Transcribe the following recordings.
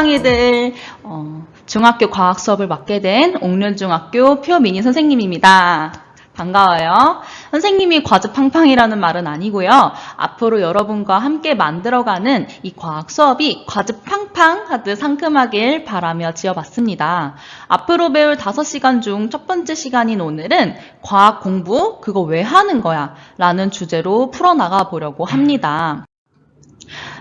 팡팡이들. 어, 중학교 과학 수업을 맡게 된 옥륜중학교 표민희 선생님입니다. 반가워요. 선생님이 과즙팡팡이라는 말은 아니고요. 앞으로 여러분과 함께 만들어가는 이 과학 수업이 과즙팡팡 하듯 상큼하길 바라며 지어봤습니다. 앞으로 배울 5시간 중 첫 번째 시간인 오늘은 과학 공부, 그거 왜 하는 거야? 라는 주제로 풀어나가 보려고 합니다.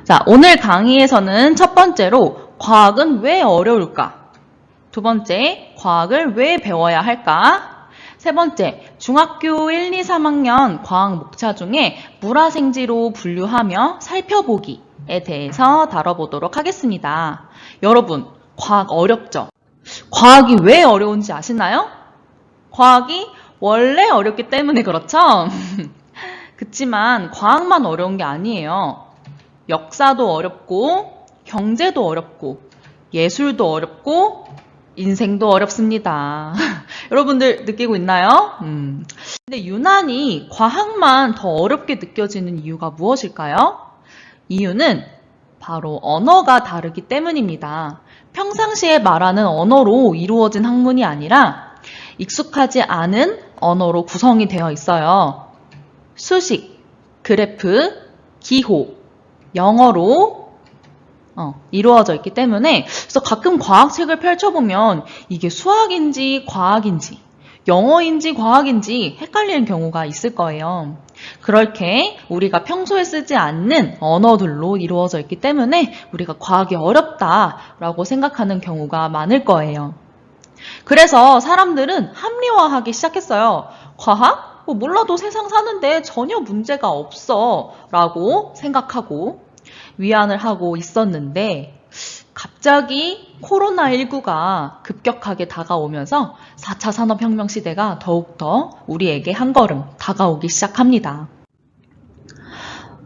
자, 오늘 강의에서는 첫 번째로 과학은 왜 어려울까? 두 번째, 과학을 왜 배워야 할까? 세 번째, 중학교 1, 2, 3학년 과학 목차 중에 물화생지로 분류하며 살펴보기에 대해서 다뤄보도록 하겠습니다. 여러분, 과학 어렵죠? 과학이 왜 어려운지 아시나요? 과학이 원래 어렵기 때문에 그렇죠? 그치만 과학만 어려운 게 아니에요. 역사도 어렵고, 경제도 어렵고, 예술도 어렵고, 인생도 어렵습니다. 여러분들 느끼고 있나요? 음. 근데 유난히 과학만 더 어렵게 느껴지는 이유가 무엇일까요? 이유는 바로 언어가 다르기 때문입니다. 평상시에 말하는 언어로 이루어진 학문이 아니라 익숙하지 않은 언어로 구성이 되어 있어요. 수식, 그래프, 기호, 영어로 어, 이루어져 있기 때문에 그래서 가끔 과학책을 펼쳐보면 이게 수학인지 과학인지 영어인지 과학인지 헷갈리는 경우가 있을 거예요. 그렇게 우리가 평소에 쓰지 않는 언어들로 이루어져 있기 때문에 우리가 과학이 어렵다라고 생각하는 경우가 많을 거예요. 그래서 사람들은 합리화하기 시작했어요. 과학? 뭐 몰라도 세상 사는데 전혀 문제가 없어 라고 생각하고 위안을 하고 있었는데 갑자기 코로나19가 급격하게 다가오면서 4차 산업혁명 시대가 더욱더 우리에게 한 걸음 다가오기 시작합니다.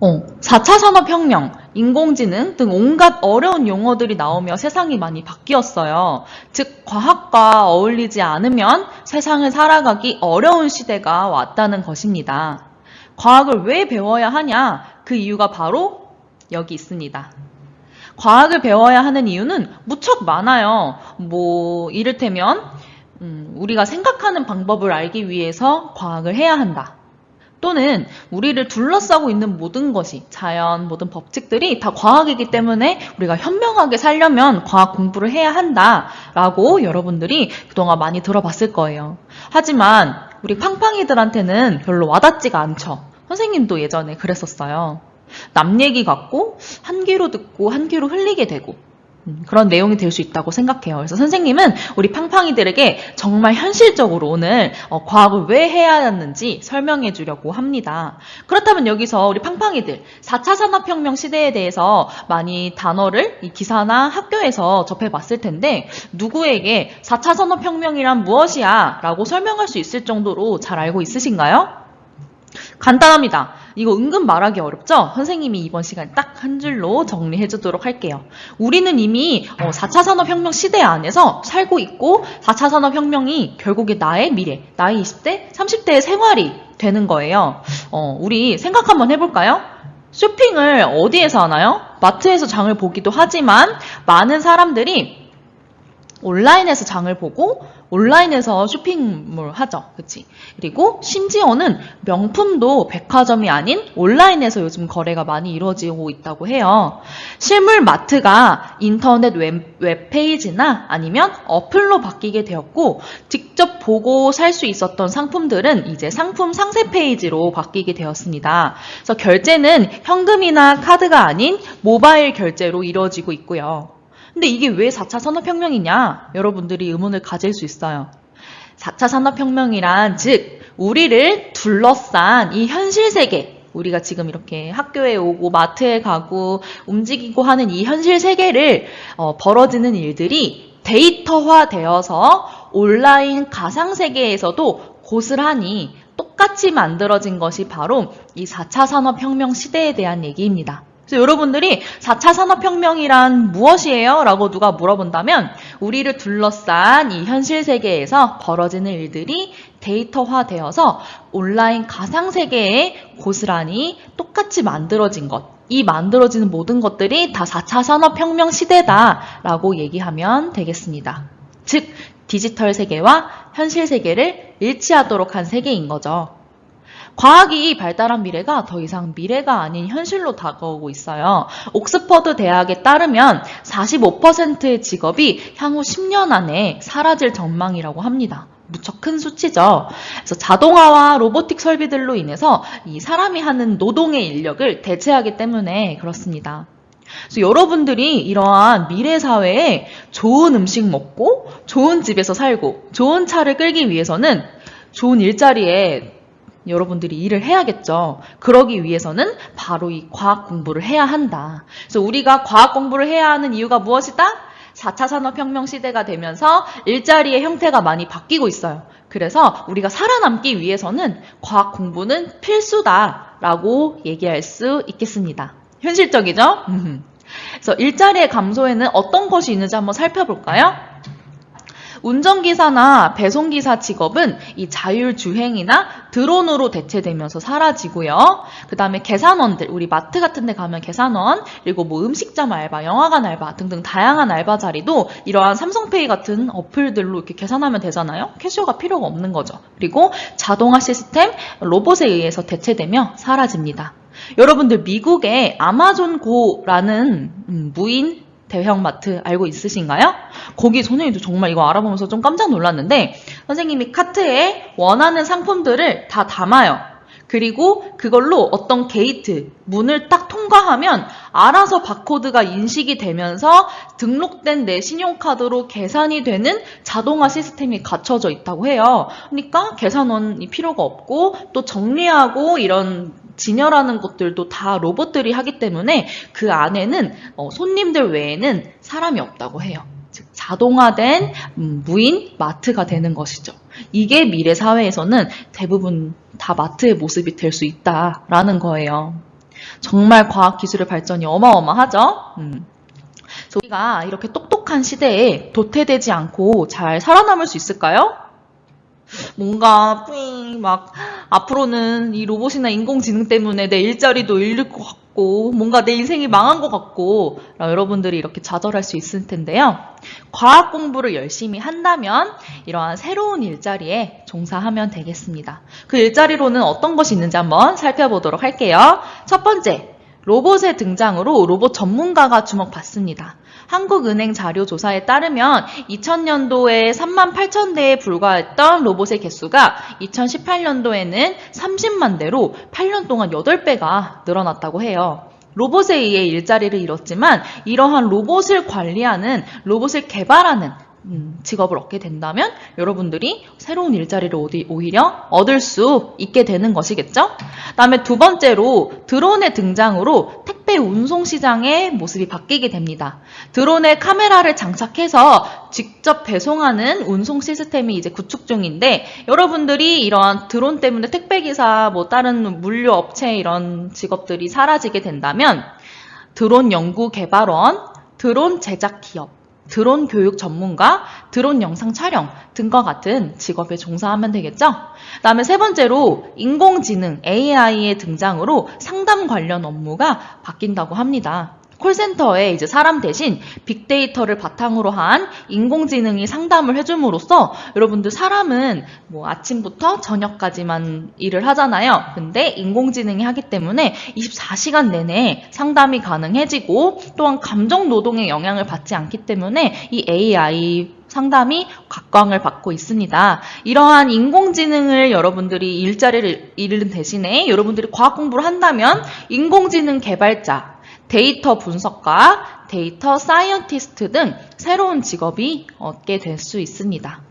어, 4차 산업혁명, 인공지능 등 온갖 어려운 용어들이 나오며 세상이 많이 바뀌었어요. 즉, 과학과 어울리지 않으면 세상을 살아가기 어려운 시대가 왔다는 것입니다. 과학을 왜 배워야 하냐? 그 이유가 바로 여기 있습니다. 과학을 배워야 하는 이유는 무척 많아요. 뭐, 이를테면, 음, 우리가 생각하는 방법을 알기 위해서 과학을 해야 한다. 또는 우리를 둘러싸고 있는 모든 것이 자연, 모든 법칙들이 다 과학이기 때문에 우리가 현명하게 살려면 과학 공부를 해야 한다라고 여러분들이 그동안 많이 들어봤을 거예요. 하지만 우리 팡팡이들한테는 별로 와닿지가 않죠. 선생님도 예전에 그랬었어요. 남 얘기 같고 한 귀로 듣고 한 귀로 흘리게 되고 음, 그런 내용이 될 수 있다고 생각해요. 그래서 선생님은 우리 팡팡이들에게 정말 현실적으로 오늘 어, 과학을 왜 해야 하는지 설명해 주려고 합니다. 그렇다면 여기서 우리 팡팡이들 4차 산업혁명 시대에 대해서 많이 단어를 이 기사나 학교에서 접해 봤을 텐데 누구에게 4차 산업혁명이란 무엇이야? 라고 설명할 수 있을 정도로 잘 알고 있으신가요? 간단합니다. 이거 은근 말하기 어렵죠? 선생님이 이번 시간 딱 한 줄로 정리해 주도록 할게요. 우리는 이미 4차 산업혁명 시대 안에서 살고 있고 4차 산업혁명이 결국에 나의 미래, 나의 20대, 30대의 생활이 되는 거예요. 어, 우리 생각 한번 해볼까요? 쇼핑을 어디에서 하나요? 마트에서 장을 보기도 하지만 많은 사람들이 온라인에서 장을 보고 온라인에서 쇼핑몰 하죠. 그치? 그리고 심지어는 명품도 백화점이 아닌 온라인에서 요즘 거래가 많이 이루어지고 있다고 해요. 실물 마트가 인터넷 웹, 웹페이지나 아니면 어플로 바뀌게 되었고 직접 보고 살 수 있었던 상품들은 이제 상품 상세 페이지로 바뀌게 되었습니다. 그래서 결제는 현금이나 카드가 아닌 모바일 결제로 이루어지고 있고요. 근데 이게 왜 4차 산업혁명이냐? 여러분들이 의문을 가질 수 있어요. 4차 산업혁명이란 즉 우리를 둘러싼 이 현실 세계 우리가 지금 이렇게 학교에 오고 마트에 가고 움직이고 하는 이 현실 세계를 어, 벌어지는 일들이 데이터화 되어서 온라인 가상 세계에서도 고스란히 똑같이 만들어진 것이 바로 이 4차 산업혁명 시대에 대한 얘기입니다. 그래서 여러분들이 4차 산업혁명이란 무엇이에요? 라고 누가 물어본다면 우리를 둘러싼 이 현실 세계에서 벌어지는 일들이 데이터화되어서 온라인 가상 세계에 고스란히 똑같이 만들어진 것. 이 만들어지는 모든 것들이 다 4차 산업혁명 시대다라고 얘기하면 되겠습니다. 즉, 디지털 세계와 현실 세계를 일치하도록 한 세계인 거죠. 과학이 발달한 미래가 더 이상 미래가 아닌 현실로 다가오고 있어요. 옥스퍼드 대학에 따르면 45%의 직업이 향후 10년 안에 사라질 전망이라고 합니다. 무척 큰 수치죠. 그래서 자동화와 로보틱 설비들로 인해서 이 사람이 하는 노동의 인력을 대체하기 때문에 그렇습니다. 그래서 여러분들이 이러한 미래 사회에 좋은 음식 먹고 좋은 집에서 살고 좋은 차를 끌기 위해서는 좋은 일자리에 여러분들이 일을 해야겠죠. 그러기 위해서는 바로 이 과학 공부를 해야 한다. 그래서 우리가 과학 공부를 해야 하는 이유가 무엇이다? 4차 산업혁명 시대가 되면서 일자리의 형태가 많이 바뀌고 있어요. 그래서 우리가 살아남기 위해서는 과학 공부는 필수다라고 얘기할 수 있겠습니다. 현실적이죠? 그래서 일자리의 감소에는 어떤 것이 있는지 한번 살펴볼까요? 운전기사나 배송기사 직업은 이 자율주행이나 드론으로 대체되면서 사라지고요. 그 다음에 계산원들, 우리 마트 같은 데 가면 계산원, 그리고 뭐 음식점 알바, 영화관 알바 등등 다양한 알바 자리도 이러한 삼성페이 같은 어플들로 이렇게 계산하면 되잖아요. 캐셔가 필요가 없는 거죠. 그리고 자동화 시스템, 로봇에 의해서 대체되며 사라집니다. 여러분들 미국의 아마존고라는 음, 무인 대형마트 알고 있으신가요? 거기 선생님도 정말 이거 알아보면서 좀 깜짝 놀랐는데 선생님이 카트에 원하는 상품들을 다 담아요. 그리고 그걸로 어떤 게이트, 문을 딱 통과하면 알아서 바코드가 인식이 되면서 등록된 내 신용카드로 계산이 되는 자동화 시스템이 갖춰져 있다고 해요. 그러니까 계산원이 필요가 없고 또 정리하고 이런 진열하는 것들도 다 로봇들이 하기 때문에 그 안에는 어, 손님들 외에는 사람이 없다고 해요. 즉 자동화된 음, 무인 마트가 되는 것이죠. 이게 미래 사회에서는 대부분 다 마트의 모습이 될 수 있다라는 거예요. 정말 과학 기술의 발전이 어마어마하죠. 음. 우리가 이렇게 똑똑한 시대에 도태되지 않고 잘 살아남을 수 있을까요? 뭔가 뿌잉 막 앞으로는 이 로봇이나 인공지능 때문에 내 일자리도 잃을 것 같고 뭔가 내 인생이 망한 것 같고 여러분들이 이렇게 좌절할 수 있을 텐데요. 과학 공부를 열심히 한다면 이러한 새로운 일자리에 종사하면 되겠습니다. 그 일자리로는 어떤 것이 있는지 한번 살펴보도록 할게요. 첫 번째, 로봇의 등장으로 로봇 전문가가 주목받습니다. 한국은행 자료 조사에 따르면 2000년도에 3만 8천 대에 불과했던 로봇의 개수가 2018년도에는 30만 대로 8년 동안 8배가 늘어났다고 해요. 로봇에 의해 일자리를 잃었지만 이러한 로봇을 관리하는 로봇을 개발하는 음, 직업을 얻게 된다면 여러분들이 새로운 일자리를 오히려 얻을 수 있게 되는 것이겠죠? 다음에 두 번째로 드론의 등장으로 택배 운송 시장의 모습이 바뀌게 됩니다. 드론에 카메라를 장착해서 직접 배송하는 운송 시스템이 이제 구축 중인데 여러분들이 이러한 드론 때문에 택배 기사 뭐 다른 물류 업체 이런 직업들이 사라지게 된다면 드론 연구 개발원, 드론 제작 기업 드론 교육 전문가, 드론 영상 촬영 등과 같은 직업에 종사하면 되겠죠? 다음에 세 번째로 인공지능 AI의 등장으로 상담 관련 업무가 바뀐다고 합니다. 콜센터에 이제 사람 대신 빅데이터를 바탕으로 한 인공지능이 상담을 해줌으로써 여러분들 사람은 뭐 아침부터 저녁까지만 일을 하잖아요. 근데 인공지능이 하기 때문에 24시간 내내 상담이 가능해지고 또한 감정 노동의 영향을 받지 않기 때문에 이 AI 상담이 각광을 받고 있습니다. 이러한 인공지능을 여러분들이 일자리를 잃는 대신에 여러분들이 과학 공부를 한다면 인공지능 개발자, 데이터 분석가, 데이터 사이언티스트 등 새로운 직업이 얻게 될 수 있습니다.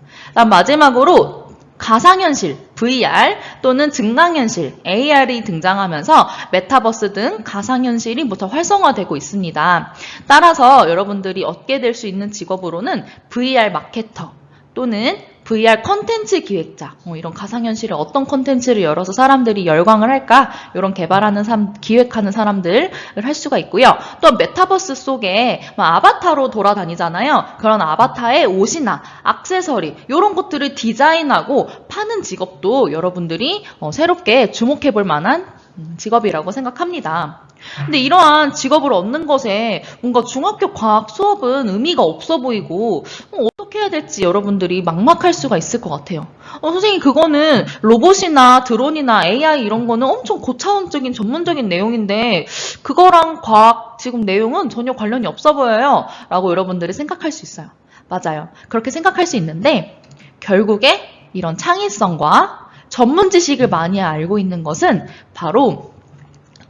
마지막으로 가상현실, VR 또는 증강현실, AR이 등장하면서 메타버스 등 가상현실이 무척 활성화되고 있습니다. 따라서 여러분들이 얻게 될 수 있는 직업으로는 VR 마케터 또는 VR 컨텐츠 기획자, 뭐 이런 가상현실에 어떤 컨텐츠를 열어서 사람들이 열광을 할까? 이런 개발하는 사람, 기획하는 사람들을 할 수가 있고요. 또 메타버스 속에 막 아바타로 돌아다니잖아요. 그런 아바타의 옷이나 액세서리, 이런 것들을 디자인하고 파는 직업도 여러분들이 어, 새롭게 주목해 볼 만한 음, 직업이라고 생각합니다. 근데 이러한 직업을 얻는 것에 뭔가 중학교 과학 수업은 의미가 없어 보이고 어, 떻게 해야 될지 여러분들이 막막할 수가 있을 것 같아요. 어, 선생님 그거는 로봇이나 드론이나 AI 이런 거는 엄청 고차원적인 전문적인 내용인데 그거랑 과학 지금 내용은 전혀 관련이 없어 보여요. 라고 여러분들이 생각할 수 있어요. 맞아요. 그렇게 생각할 수 있는데 결국에 이런 창의성과 전문 지식을 많이 알고 있는 것은 바로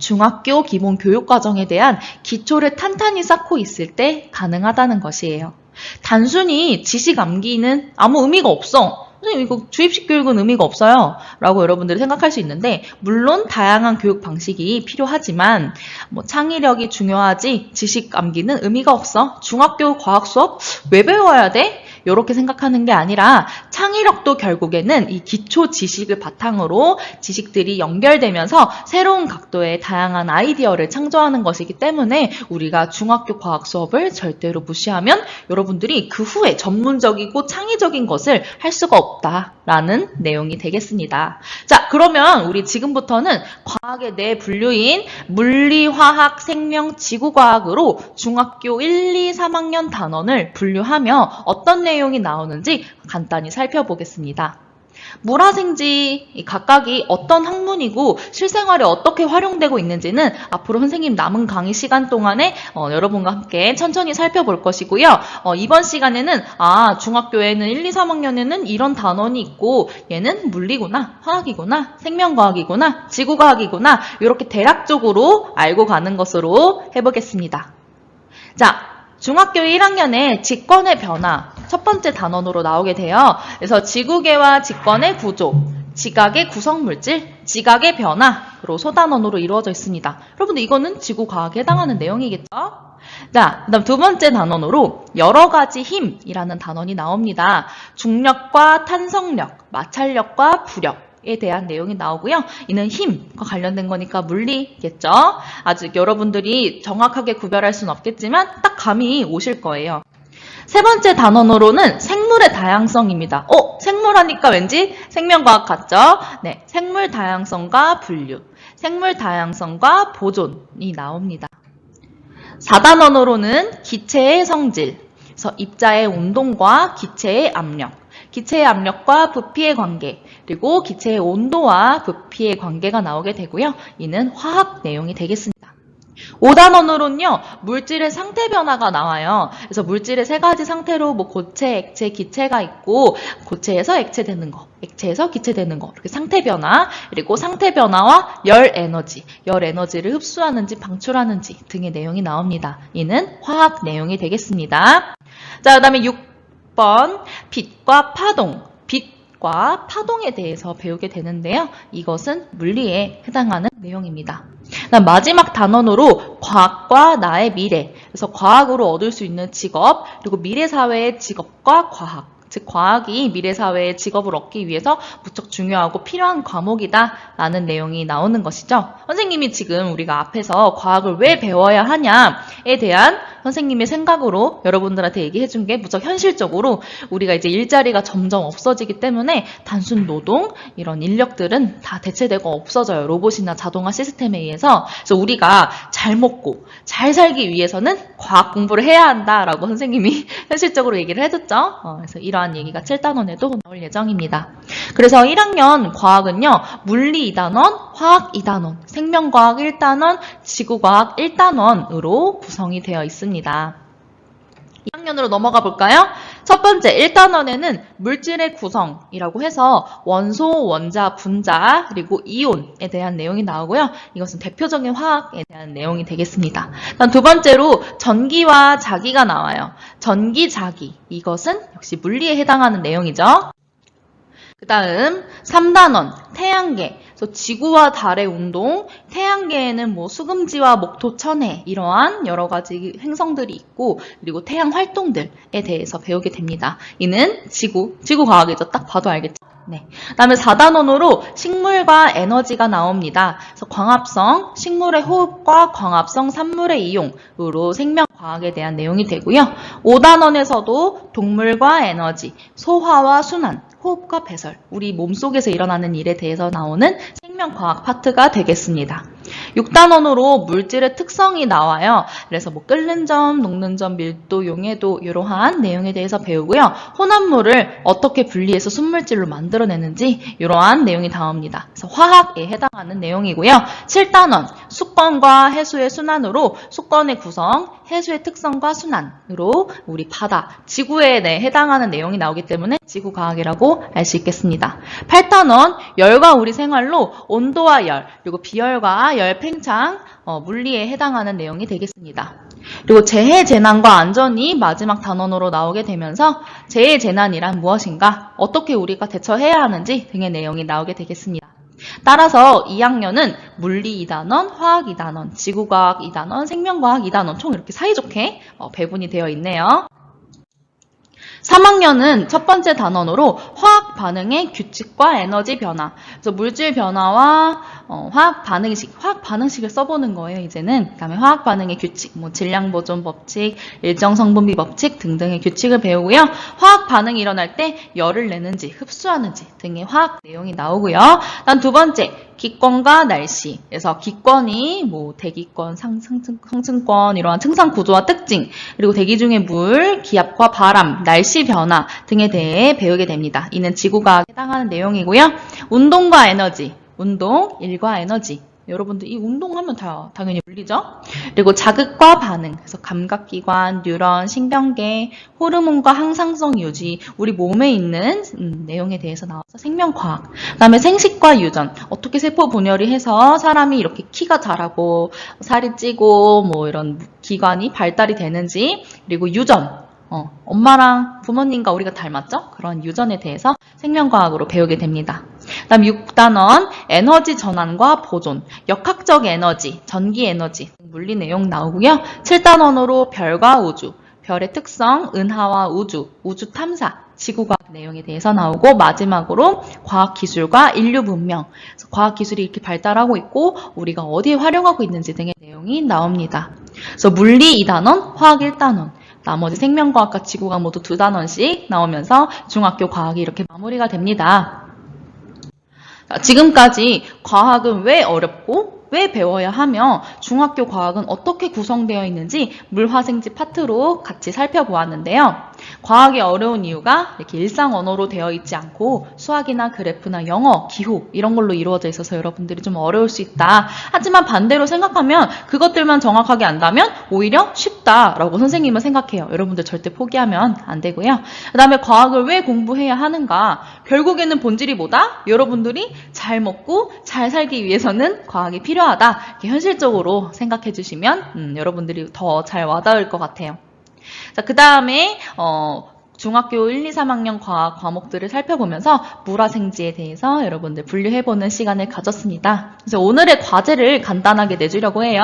중학교 기본 교육 과정에 대한 기초를 탄탄히 쌓고 있을 때 가능하다는 것이에요. 단순히 지식 암기는 아무 의미가 없어. 선생님 이거 주입식 교육은 의미가 없어요. 라고 여러분들이 생각할 수 있는데 물론 다양한 교육 방식이 필요하지만 뭐 창의력이 중요하지 지식 암기는 의미가 없어. 중학교 과학 수업 왜 배워야 돼? 이렇게 생각하는 게 아니라 창의력도 결국에는 이 기초 지식을 바탕으로 지식들이 연결되면서 새로운 각도의 다양한 아이디어를 창조하는 것이기 때문에 우리가 중학교 과학 수업을 절대로 무시하면 여러분들이 그 후에 전문적이고 창의적인 것을 할 수가 없다라는 내용이 되겠습니다. 자, 그러면 우리 지금부터는 과학의 네 분류인 물리, 화학, 생명, 지구과학으로 중학교 1, 2, 3학년 단원을 분류하며 어떤 내용 이 나오는지 간단히 살펴보겠습니다. 물화생지 각각이 어떤 학문이고 실생활에 어떻게 활용되고 있는지는 앞으로 선생님 남은 강의 시간 동안에 어, 여러분과 함께 천천히 살펴볼 것이고요. 어, 이번 시간에는 아 중학교에는 1, 2, 3학년에는 이런 단원이 있고 얘는 물리구나, 화학이구나, 생명과학이구나, 지구과학이구나 이렇게 대략적으로 알고 가는 것으로 해보겠습니다. 자, 중학교 1학년에 직권의 변화 첫 번째 단원으로 나오게 돼요. 그래서 지구계와 직권의 구조, 지각의 구성물질, 지각의 변화로 소단원으로 이루어져 있습니다. 여러분들 이거는 지구과학에 해당하는 내용이겠죠? 자, 그다음 두 번째 단원으로 여러 가지 힘이라는 단원이 나옵니다. 중력과 탄성력, 마찰력과 부력, 에 대한 내용이 나오고요. 이는 힘과 관련된 거니까 물리겠죠. 아직 여러분들이 정확하게 구별할 수는 없겠지만 딱 감이 오실 거예요. 세 번째 단원으로는 생물의 다양성입니다. 어, 생물 하니까 왠지 생명과학 같죠? 네, 생물 다양성과 분류, 생물 다양성과 보존이 나옵니다. 4단원으로는 기체의 성질, 그래서 입자의 운동과 기체의 압력, 기체의 압력과 부피의 관계, 그리고 기체의 온도와 부피의 관계가 나오게 되고요. 이는 화학 내용이 되겠습니다. 5단원으로는요, 물질의 상태 변화가 나와요. 그래서 물질의 세 가지 상태로 뭐 고체, 액체, 기체가 있고, 고체에서 액체 되는 거, 액체에서 기체 되는 거, 이렇게 상태 변화, 그리고 상태 변화와 열 에너지, 열 에너지를 흡수하는지 방출하는지 등의 내용이 나옵니다. 이는 화학 내용이 되겠습니다. 자, 그 다음에 6번, 빛과 파동. 빛과 파동에 대해서 배우게 되는데요. 이것은 물리에 해당하는 내용입니다. 마지막 단원으로 과학과 나의 미래. 그래서 과학으로 얻을 수 있는 직업, 그리고 미래 사회의 직업과 과학. 즉 과학이 미래 사회의 직업을 얻기 위해서 무척 중요하고 필요한 과목이다라는 내용이 나오는 것이죠. 선생님이 지금 우리가 앞에서 과학을 왜 배워야 하냐에 대한 선생님의 생각으로 여러분들한테 얘기해 준 게 무척 현실적으로 우리가 이제 일자리가 점점 없어지기 때문에 단순 노동 이런 인력들은 다 대체되고 없어져요. 로봇이나 자동화 시스템에 의해서. 그래서 우리가 잘 먹고 잘 살기 위해서는 과학 공부를 해야 한다라고 선생님이 현실적으로 얘기를 해줬죠. 어, 그래서 이러한 얘기가 7단원에도 나올 예정입니다. 그래서 1학년 과학은요. 물리 2단원, 화학 2단원, 생명과학 1단원, 지구과학 1단원으로 구성이 되어 있습니다. 2학년으로 넘어가 볼까요? 첫 번째 1단원에는 물질의 구성이라고 해서 원소, 원자, 분자, 그리고 이온에 대한 내용이 나오고요. 이것은 대표적인 화학에 대한 내용이 되겠습니다. 두 번째로 전기와 자기가 나와요. 전기, 자기. 이것은 역시 물리에 해당하는 내용이죠. 그 다음 3단원 태양계 그래서 지구와 달의 운동 태양계에는 뭐 수금지와 목토 천해 이러한 여러 가지 행성들이 있고 그리고 태양 활동들에 대해서 배우게 됩니다 이는 지구 지구 과학이죠 딱 봐도 알겠죠 네. 그다음에 4단원으로 식물과 에너지가 나옵니다. 그래서 광합성, 식물의 호흡과 광합성 산물의 이용으로 생명과학에 대한 내용이 되고요. 5단원에서도 동물과 에너지, 소화와 순환, 호흡과 배설, 우리 몸속에서 일어나는 일에 대해서 나오는 생명과학 파트가 되겠습니다. 6단원으로 물질의 특성이 나와요. 그래서 뭐 끓는 점, 녹는 점, 밀도, 용해도 이러한 내용에 대해서 배우고요. 혼합물을 어떻게 분리해서 순물질로 만들어내는지 이러한 내용이 나옵니다. 그래서 화학에 해당하는 내용이고요. 7단원 수권과 해수의 순환으로 수권의 구성, 해수의 특성과 순환으로 우리 바다, 지구에 네, 해당하는 내용이 나오기 때문에 지구과학이라고 알 수 있겠습니다. 8단원 열과 우리 생활로 온도와 열, 그리고 비열과 열 팽창, 어, 물리에 해당하는 내용이 되겠습니다. 그리고 재해 재난과 안전이 마지막 단원으로 나오게 되면서 재해 재난이란 무엇인가, 어떻게 우리가 대처해야 하는지 등의 내용이 나오게 되겠습니다. 따라서 2학년은 물리 2단원, 화학 2단원, 지구과학 2단원, 생명과학 2단원 총 이렇게 사이좋게 어, 배분이 되어 있네요. 3학년은 첫 번째 단원으로 화학 반응의 규칙과 에너지 변화. 그래서 물질 변화와 어, 화학 반응식, 화학 반응식을 써보는 거예요, 이제는. 그 다음에 화학 반응의 규칙, 뭐 질량 보존 법칙, 일정 성분비 법칙 등등의 규칙을 배우고요. 화학 반응이 일어날 때 열을 내는지, 흡수하는지 등의 화학 내용이 나오고요. 난 두 번째, 기권과 날씨. 그래서 기권이 뭐 대기권, 상, 상승, 상승권 이러한 증상 구조와 특징, 그리고 대기 중의 물, 기압과 바람, 날씨 변화 등에 대해 배우게 됩니다. 이는 지구과학에 해당하는 내용이고요. 운동과 에너지, 운동, 일과 에너지. 여러분들 이 운동하면 다 당연히 물리죠. 그리고 자극과 반응, 그래서 감각기관, 뉴런, 신경계, 호르몬과 항상성 유지, 우리 몸에 있는 음, 내용에 대해서 나와서 생명과학. 그다음에 생식과 유전, 어떻게 세포 분열이 해서 사람이 이렇게 키가 자라고 살이 찌고 뭐 이런 기관이 발달이 되는지, 그리고 유전. 어, 엄마랑 부모님과 우리가 닮았죠? 그런 유전에 대해서 생명과학으로 배우게 됩니다. 다음 6단원 에너지 전환과 보존, 역학적 에너지, 전기 에너지, 물리 내용 나오고요. 7단원으로 별과 우주, 별의 특성, 은하와 우주, 우주 탐사, 지구과학 내용에 대해서 나오고 마지막으로 과학기술과 인류 문명, 과학기술이 이렇게 발달하고 있고 우리가 어디에 활용하고 있는지 등의 내용이 나옵니다. 그래서 물리 2단원, 화학 1단원, 나머지 생명과학과 지구과학 모두 두 단원씩 나오면서 중학교 과학이 이렇게 마무리가 됩니다. 자, 지금까지 과학은 왜 어렵고 왜 배워야 하며 중학교 과학은 어떻게 구성되어 있는지 물화생지 파트로 같이 살펴보았는데요. 과학이 어려운 이유가 이렇게 일상 언어로 되어 있지 않고 수학이나 그래프나 영어, 기후 이런 걸로 이루어져 있어서 여러분들이 좀 어려울 수 있다. 하지만 반대로 생각하면 그것들만 정확하게 안다면 오히려 쉽다라고 선생님은 생각해요. 여러분들 절대 포기하면 안 되고요. 그 다음에 과학을 왜 공부해야 하는가? 결국에는 본질이 뭐다? 여러분들이 잘 먹고 잘 살기 위해서는 과학이 필요하다. 이렇게 현실적으로 생각해 주시면 음, 여러분들이 더 잘 와닿을 것 같아요. 자, 그 다음에, 어, 중학교 1, 2, 3학년 과학 과목들을 살펴보면서 물화생지에 대해서 여러분들 분류해보는 시간을 가졌습니다. 그래서 오늘의 과제를 간단하게 내주려고 해요.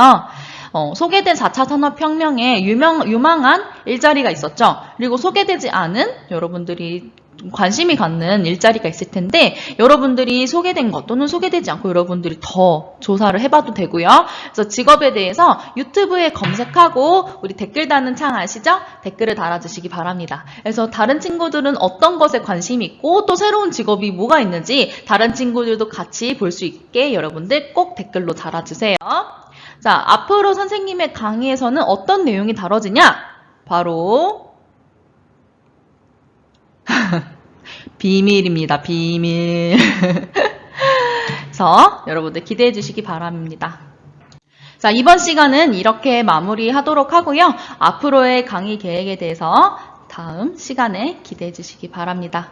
어, 소개된 4차 산업혁명에 유명, 유망한 일자리가 있었죠. 그리고 소개되지 않은 여러분들이 관심이 갖는 일자리가 있을 텐데 여러분들이 소개된 것 또는 소개되지 않고 여러분들이 더 조사를 해봐도 되고요. 그래서 직업에 대해서 유튜브에 검색하고 우리 댓글 다는 창 아시죠? 댓글을 달아주시기 바랍니다. 그래서 다른 친구들은 어떤 것에 관심이 있고 또 새로운 직업이 뭐가 있는지 다른 친구들도 같이 볼 수 있게 여러분들 꼭 댓글로 달아주세요. 자, 앞으로 선생님의 강의에서는 어떤 내용이 다뤄지냐? 바로 비밀입니다. 비밀. 그래서 여러분들 기대해 주시기 바랍니다. 자, 이번 시간은 이렇게 마무리하도록 하고요. 앞으로의 강의 계획에 대해서 다음 시간에 기대해 주시기 바랍니다.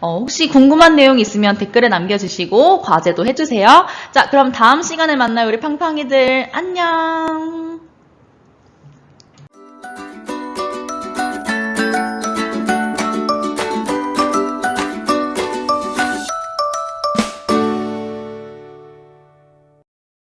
어, 혹시 궁금한 내용 있으면 댓글에 남겨주시고 과제도 해주세요. 자, 그럼 다음 시간에 만나요. 우리 팡팡이들. 안녕.